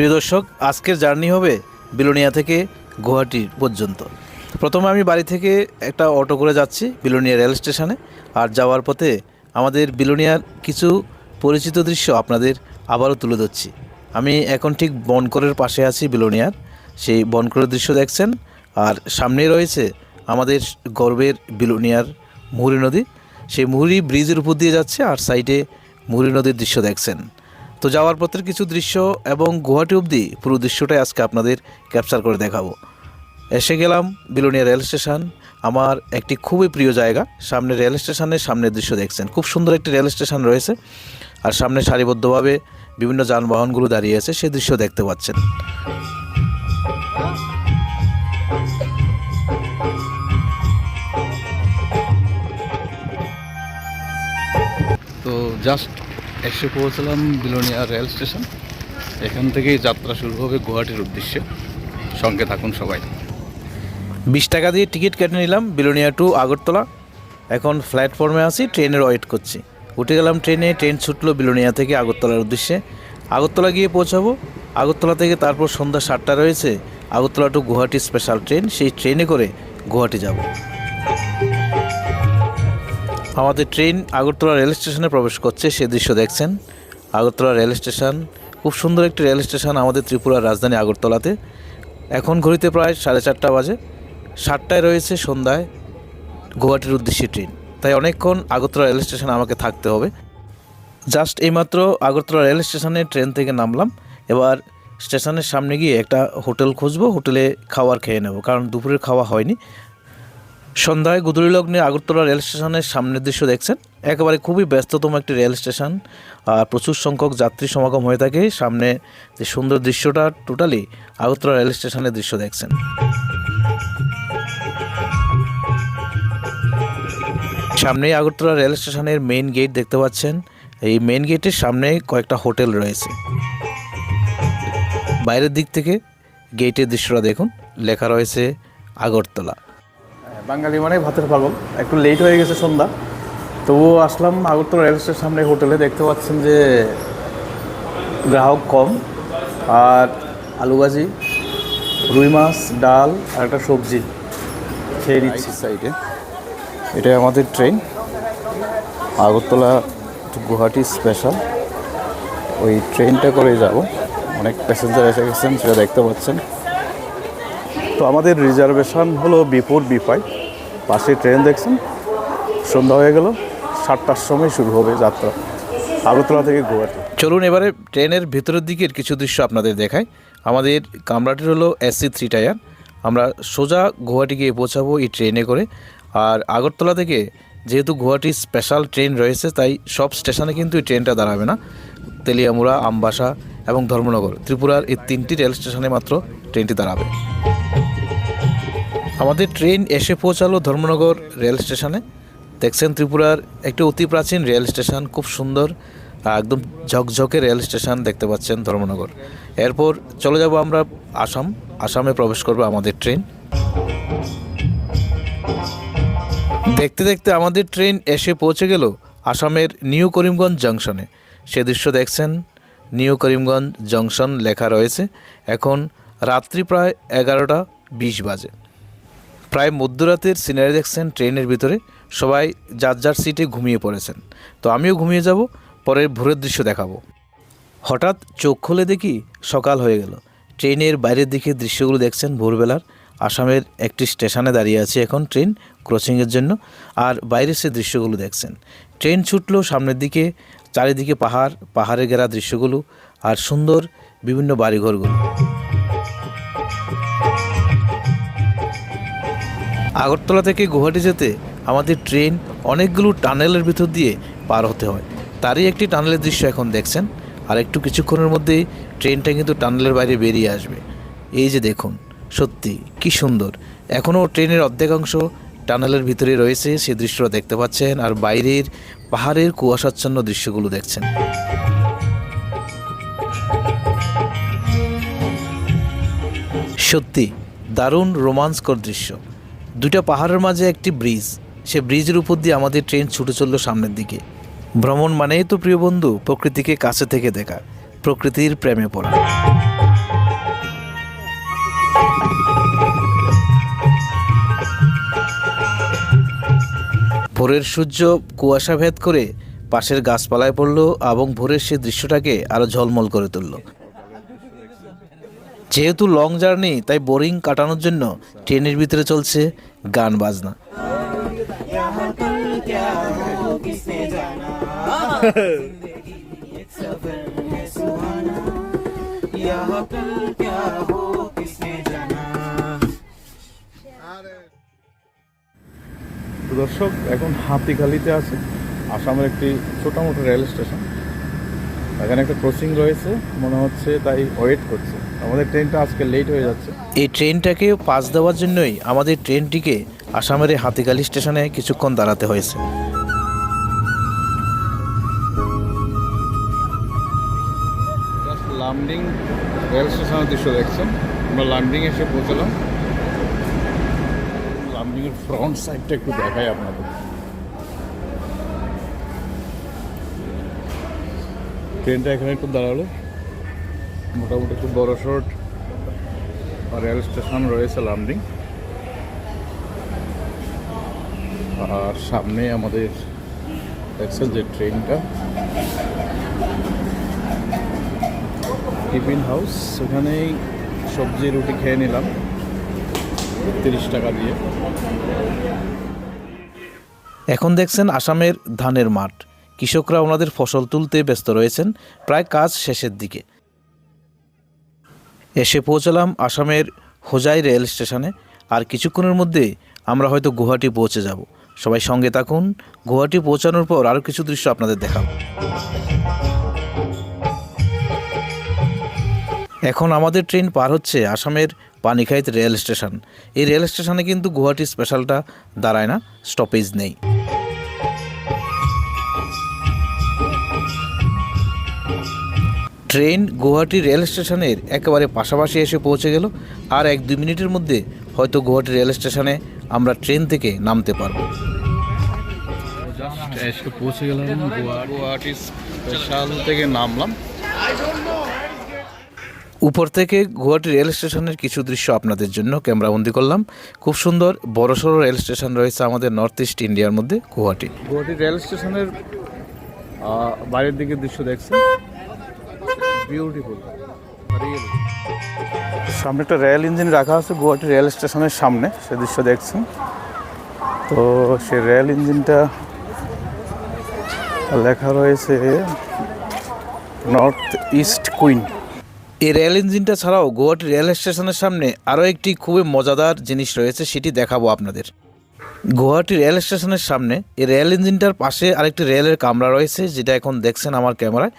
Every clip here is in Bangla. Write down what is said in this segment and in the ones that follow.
প্রিয় দর্শক, আজকের জার্নি হবে বিলোনিয়া থেকে গুয়াহাটি পর্যন্ত। প্রথমে আমি বাড়ি থেকে একটা অটো করে যাচ্ছি বিলোনিয়া রেল স্টেশনে, আর যাওয়ার পথে আমাদের বিলোনিয়ার কিছু পরিচিত দৃশ্য আপনাদের আবারও তুলে ধরছি। আমি এখন ঠিক বনকরের পাশে আছি বিলোনিয়ার, সেই বনকরের দৃশ্য দেখছেন, আর সামনেই রয়েছে আমাদের গর্বের বিলোনিয়ার মুহুরী নদী। সেই মুহুরী ব্রিজের উপর দিয়ে যাচ্ছে, আর সাইডে মুহুরী নদীর দৃশ্য দেখছেন। তো যাওয়ার পথের কিছু দৃশ্য এবং গুয়াহাটি অবধি পুরো দৃশ্যটাই আজকে আপনাদের ক্যাপচার করে দেখাবো। এসে গেলাম বিলোনিয়া রেল স্টেশন, আমার একটি খুবই প্রিয় জায়গা। সামনে রেল স্টেশনের সামনের দৃশ্য দেখছেন। খুব সুন্দর একটি রেল স্টেশন রয়েছে আর সামনে সারিবদ্ধভাবে বিভিন্ন যানবাহনগুলো দাঁড়িয়ে আছে, সেই দৃশ্য দেখতে পাচ্ছেন। তো জাস্ট এসে পৌঁছলাম বিলোনিয়া রেল স্টেশন। এখান থেকেই যাত্রা শুরু হবে গুয়াহাটির উদ্দেশ্যে। সঙ্গে থাকুন সবাই। বিশ টাকা দিয়ে টিকিট কেটে নিলাম বিলোনিয়া টু আগরতলা। এখন প্ল্যাটফর্মে আছি, ট্রেনের ওয়েট করছি। উঠে গেলাম ট্রেনে, ট্রেন ছুটলো বিলোনিয়া থেকে আগরতলার উদ্দেশ্যে। আগরতলা গিয়ে পৌঁছাবো। আগরতলা থেকে তারপর সন্ধ্যা সাতটা রয়েছে। Agartala to Guwahati special train সেই ট্রেনে করে গুয়াহাটি যাব। আমাদের ট্রেন আগরতলা রেল স্টেশনে প্রবেশ করছে, সে দৃশ্য দেখছেন। আগরতলা রেল স্টেশন, খুব সুন্দর একটি রেল স্টেশন আমাদের ত্রিপুরার রাজধানী আগরতলাতে। এখন ঘড়িতে প্রায় সাড়ে চারটা বাজে। সাতটায় রয়েছে সন্ধ্যায় গুয়াহাটির উদ্দেশ্যে ট্রেন। তাই অনেকক্ষণ আগরতলা রেল স্টেশনে আমাকে থাকতে হবে। জাস্ট এইমাত্র আগরতলা রেল স্টেশনে ট্রেন থেকে নামলাম। এবার স্টেশনের সামনে গিয়ে একটা হোটেল খুঁজবো, হোটেলে খাবার খেয়ে নেব, কারণ দুপুরের খাওয়া হয়নি। সন্ধ্যায় গুদুরি লগ্নে আগরতলা রেল স্টেশনের সামনের দৃশ্য দেখছেন। একেবারে খুবই ব্যস্ততম একটি রেল স্টেশন। আর প্রচুর সংখ্যক যাত্রী সমাগম হয়ে থাকে। সামনে যে সুন্দর দৃশ্যটা টোটালি আগরতলা রেল স্টেশনের দৃশ্য দেখছেন। সামনেই আগরতলা রেল স্টেশনের মেইন গেট দেখতে পাচ্ছেন। এই মেইন গেটের সামনে কয়েকটা হোটেল রয়েছে। বাইরের দিক থেকে গেটের দৃশ্যটা দেখুন। লেখা রয়েছে আগরতলা। বাঙালি মানে ভাতের পাগল একটু লেট হয়ে গেছে সন্ধ্যা। তবুও আসলাম আগরতলা রেল স্টেশন সামনে হোটেলে। দেখতে পাচ্ছেন যে গ্রাহক কম। আর আলু ভাজি রুই মাছ ডাল আর একটা সবজি খেয়ে নিচ্ছি। সাইডে এটাই আমাদের ট্রেন আগরতলা গুয়াহাটি স্পেশাল ওই ট্রেনটা করে যাব। অনেক প্যাসেঞ্জার এসে গেছেন সেটা দেখতে পাচ্ছেন। তো আমাদের রিজার্ভেশন হলো বিপুর বি ফাইভ পাশে ট্রেন দেখছেন। সন্ধ্যা হয়ে গেল, সাতটার সময় শুরু হবে যাত্রা। আগরতলা থেকে গুয়াহাটি। চলুন এবারে ট্রেনের ভেতরের দিকের কিছু দৃশ্য আপনাদের দেখাই। আমাদের কামরাটির হলো এসসি থ্রি টায়ার। আমরা সোজা গুয়াহাটি গিয়ে পৌঁছাবো এই ট্রেনে করে। আর আগরতলা থেকে যেহেতু গুয়াহাটি স্পেশাল ট্রেন রয়েছে, তাই সব স্টেশনে কিন্তু এই ট্রেনটা দাঁড়াবে না। তেলিয়ামুড়া, আমবাসা এবং ধর্মনগর, ত্রিপুরার এই তিনটি রেল স্টেশনে মাত্র ট্রেনটি দাঁড়াবে। আমাদের ট্রেন এসে পৌঁছালো ধর্মনগর রেল স্টেশনে। দেখছেন ত্রিপুরার একটি অতি প্রাচীন রেল স্টেশন, খুব সুন্দর একদম ঝকঝকে রেল স্টেশন দেখতে পাচ্ছেন ধর্মনগর। এরপর চলে যাব আমরা আসাম। আসামে প্রবেশ করবে আমাদের ট্রেন। দেখতে দেখতে আমাদের ট্রেন এসে পৌঁছে গেল আসামের নিউ করিমগঞ্জ জংশনে। সে দৃশ্য দেখছেন, নিউ করিমগঞ্জ জংশন লেখা রয়েছে। এখন রাত্রি প্রায় এগারোটা বিশ বাজে। প্রায় মধ্যরাতের সিনারি দেখছেন ট্রেনের ভিতরে, সবাই যার যার সিটে ঘুমিয়ে পড়েছেন। তো আমিও ঘুমিয়ে যাব, পরের ভোরের দৃশ্য দেখাবো। হঠাৎ চোখ খুলে দেখি সকাল হয়ে গেল। ট্রেনের বাইরের দিকে দৃশ্যগুলো দেখছেন ভোরবেলার। আসামের একটি স্টেশনে দাঁড়িয়ে আছে এখন ট্রেন ক্রসিংয়ের জন্য, আর বাইরের সে দৃশ্যগুলো দেখছেন। ট্রেন ছুটলো সামনের দিকে, চারিদিকে পাহাড়, পাহাড়ে ঘেরা দৃশ্যগুলো, আর সুন্দর বিভিন্ন বাড়িঘরগুলো। আগরতলা থেকে গুয়াহাটি যেতে আমাদের ট্রেন অনেকগুলো টানেলের ভিতর দিয়ে পার হতে হয়। তারই একটি টানেলের দৃশ্য এখন দেখছেন। আর একটু কিছুক্ষণের মধ্যেই ট্রেনটা কিন্তু টানেলের বাইরে বেরিয়ে আসবে। এই যে দেখুন, সত্যি কি সুন্দর। এখনও ট্রেনের অর্ধেকাংশ টানেলের ভিতরে রয়েছে সেই দৃশ্যটা দেখতে পাচ্ছেন। আর বাইরের পাহাড়ের কুয়াশাচ্ছন্ন দৃশ্যগুলো দেখছেন। সত্যি দারুণ রোমাঞ্চকর দৃশ্য। দুটা পাহাড়ের মাঝে একটি ব্রিজ। সে ব্রিজের উপর দিয়ে আমাদের ট্রেন ছুটে চলল সামনের দিকে। ভ্রমণ মানেই তো প্রিয় বন্ধু, প্রকৃতিকে কাছে থেকে দেখা, প্রকৃতির প্রেমে পড়া। ভোরের সূর্য কুয়াশা ভেদ করে পাশের গাছপালায় পড়ল এবং ভোরের সে দৃশ্যটাকে আরও ঝলমল করে তুলল। যেহেতু লং জার্নি, তাই বোরিং কাটানোর জন্য ট্রেনের ভিতরে চলছে। গান, বাজনা। দর্শক, এখন হাতিখালিতে আছে আসামের একটি ছোটো মোটো রেল স্টেশন। এখানে একটা ক্রসিং রয়েছে, মনে হচ্ছে তাই ওয়েট করছে। আমাদের ট্রেনটা আজকে লেট হয়ে যাচ্ছে। এই ট্রেনটাকে পাস দেওয়ার জন্যই আমাদের ট্রেনটিকে আসামের এই হাতিগালি স্টেশনে কিছুক্ষণ দাঁড়াতে হয়েছে। জাস্ট লামডিং রেল স্টেশনের দৃশ্য দেখছেন। আমরা লামডিং এসে পৌঁছলাম। লামডিংয়ের ফ্রন্ট সাইডটা একটু দেখাই আপনাদের। ট্রেনটা এখানে একটু দাঁড়াল। মোটামুটি একটু বড় শর্ট রেল স্টেশন রয়েছে লামডিং আর সামনে আমাদের দেখছেন যে ট্রেনটা টিফিন হাউস। সেখানেই সবজি, রুটি খেয়ে নিলাম, তিরিশ টাকা দিয়ে। এখন দেখছেন আসামের ধানের মাঠ। কৃষকরা ওনাদের ফসল তুলতে ব্যস্ত রয়েছেন। প্রায় কাজ শেষের দিকে। এসে পৌঁছলাম আসামের হোজাই রেল স্টেশনে। আর কিছুক্ষণের মধ্যে আমরা হয়তো গুয়াহাটি পৌঁছে যাব। সবাই সঙ্গে থাকুন। গুয়াহাটি পৌঁছানোর পর আরও কিছু দৃশ্য আপনাদের দেখাবো। এখন আমাদের ট্রেন পার হচ্ছে আসামের পানিখাইত রেল স্টেশন। এই রেল স্টেশনে কিন্তু গুয়াহাটি স্পেশালটা দাঁড়ায় না, স্টপেজ নেই। ট্রেন গুয়াহাটি রেল স্টেশনের একেবারে পাশাপাশি এসে পৌঁছে গেল আর এক দুই মিনিটের মধ্যে হয়তো গুয়াহাটি রেল স্টেশনে আমরা ট্রেন থেকে নামতে পারব। এসে পৌঁছে গেলাম গুয়াহাটি। স্পেশাল থেকে নামলাম। উপর থেকে গুয়াহাটি রেল স্টেশনের কিছু দৃশ্য আপনাদের জন্য ক্যামেরাবন্দি করলাম। খুব সুন্দর বড়সড় রেল স্টেশন রয়েছে আমাদের নর্থ ইস্ট ইন্ডিয়ার মধ্যে গুয়াহাটি। গুয়াহাটি রেল স্টেশনের বাইরের দিকে দৃশ্য দেখছেন? বিউটিফুল সামনে একটা রেল ইঞ্জিন রাখা আছে গুয়াহাটি রেল স্টেশনের সামনে সে দৃশ্য দেখছেন। তো সে রেল ইঞ্জিনটা লেখা রয়েছে নর্থ ইস্ট কুইন এই রেল ইঞ্জিনটা ছাড়াও গুয়াহাটি রেল স্টেশনের সামনে আরও একটি খুবই মজাদার জিনিস রয়েছে সেটি দেখাবো আপনাদের। গুয়াহাটি রেল স্টেশনের সামনে এই রেল ইঞ্জিনটার পাশে আরেকটি রেলের কামরা রয়েছে যেটা এখন দেখছেন আমার ক্যামেরায়।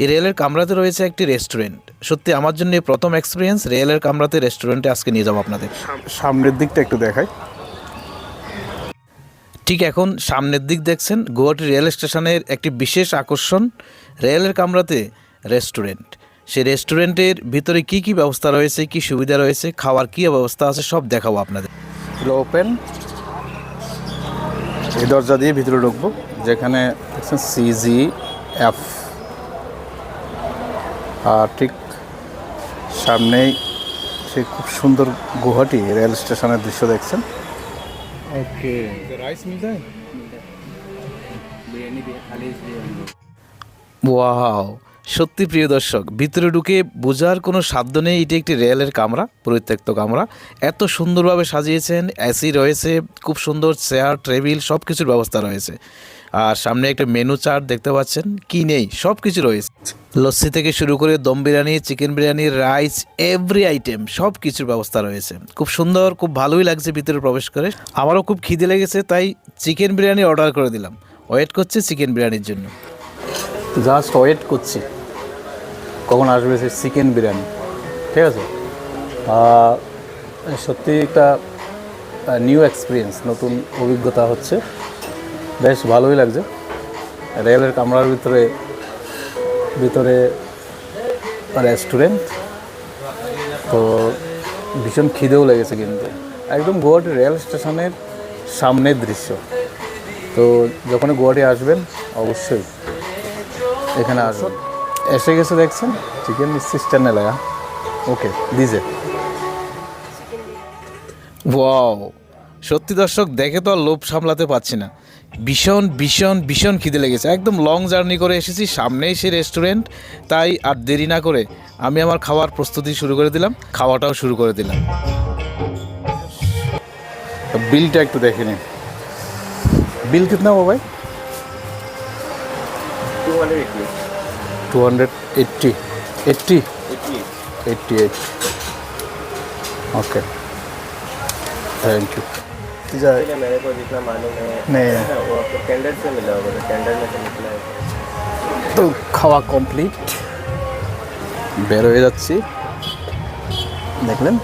এই রেলের কামরাতে রয়েছে একটি রেস্টুরেন্ট। সত্যি আমার জন্য প্রথম এক্সপিরিয়েন্স রেলের কামরাতে রেস্টুরেন্টে আজকে নিয়ে যাব আপনাদের। সামনের দিকটা একটু দেখাই। ঠিক এখন সামনের দিক দেখছেন গুয়াহাটি রেল স্টেশনের একটি বিশেষ আকর্ষণ রেলের কামরাতে রেস্টুরেন্ট। সেই রেস্টুরেন্টের ভিতরে কি কি ব্যবস্থা রয়েছে কি সুবিধা রয়েছে খাওয়ার কি ব্যবস্থা আছে সব দেখাবো আপনাদের। ওপেন এই দরজা দিয়ে ভিতরে ঢুকবো যেখানে দেখছেন সিজি এফ আর ঠিক সামনেই সেই খুব সুন্দর গুহাটি রেল স্টেশনের দৃশ্য দেখছেন। ওকে। রাইস মিলতে ওয়াও। সত্যি প্রিয় দর্শক, ভিতরে ঢুকে বোঝার কোনো সাধ্য নেই, এটি একটি রেলের কামরা, পরিত্যক্ত কামরা। এত সুন্দরভাবে সাজিয়েছেন এসি রয়েছে, খুব সুন্দর চেয়ার, টেবিল সব কিছুর ব্যবস্থা রয়েছে। আর সামনে একটা মেনু চার্ট দেখতে পাচ্ছেন, কি নেই সব কিছু রয়েছে। লস্যি থেকে শুরু করে dum biryani, chicken biryani, rice every item সব কিছুর ব্যবস্থা রয়েছে। খুব সুন্দর, খুব ভালোই লাগছে ভিতরে প্রবেশ করে। আমারও খুব খিদে লেগেছে, তাই চিকেন বিরিয়ানি অর্ডার করে দিলাম। ওয়েট করছি চিকেন বিরিয়ানির জন্য। জাস্ট ওয়েট করছি। কখন আসবে সে চিকেন বিরিয়ানি, ঠিক আছে? সত্যি একটা নিউ এক্সপিরিয়েন্স নতুন অভিজ্ঞতা হচ্ছে। বেশ ভালোই লাগছে। রেলের কামরার ভিতরে ভিতরে রেস্টুরেন্ট তো ভীষণ খিদেও লেগেছে কিন্তু। একদম গুয়াহাটি রেল স্টেশনের সামনের দৃশ্য। তো যখন গুয়াহাটি আসবেন, অবশ্যই। এখানে আসুন এসে গেছে দেখছেন? চিকেন সিস্টার লাগা। ওকে দিজে। ওয়াও। সত্যি দর্শক দেখে তো আর লোভ সামলাতে পারছি না। ভীষণ ভীষণ ভীষণ খিদে লেগেছে। একদম লং জার্নি করে এসেছি সামনেই সেই রেস্টুরেন্ট তাই আর দেরি না করে আমি আমার খাওয়ার প্রস্তুতি শুরু করে দিলাম খাওয়াটাও শুরু করে দিলাম। বিলটা একটু দেখে নিন। বিল কিতনা বাবাই भाई two hundred eighty eighty eighty eight okay thank you मेरे को जितना मालूम है नहीं वो आपको टेंडर से मिला होगा तो टेंडर में से निकला है তো খাওয়া কমপ্লিট বের হয়ে যাচ্ছি দেখলেন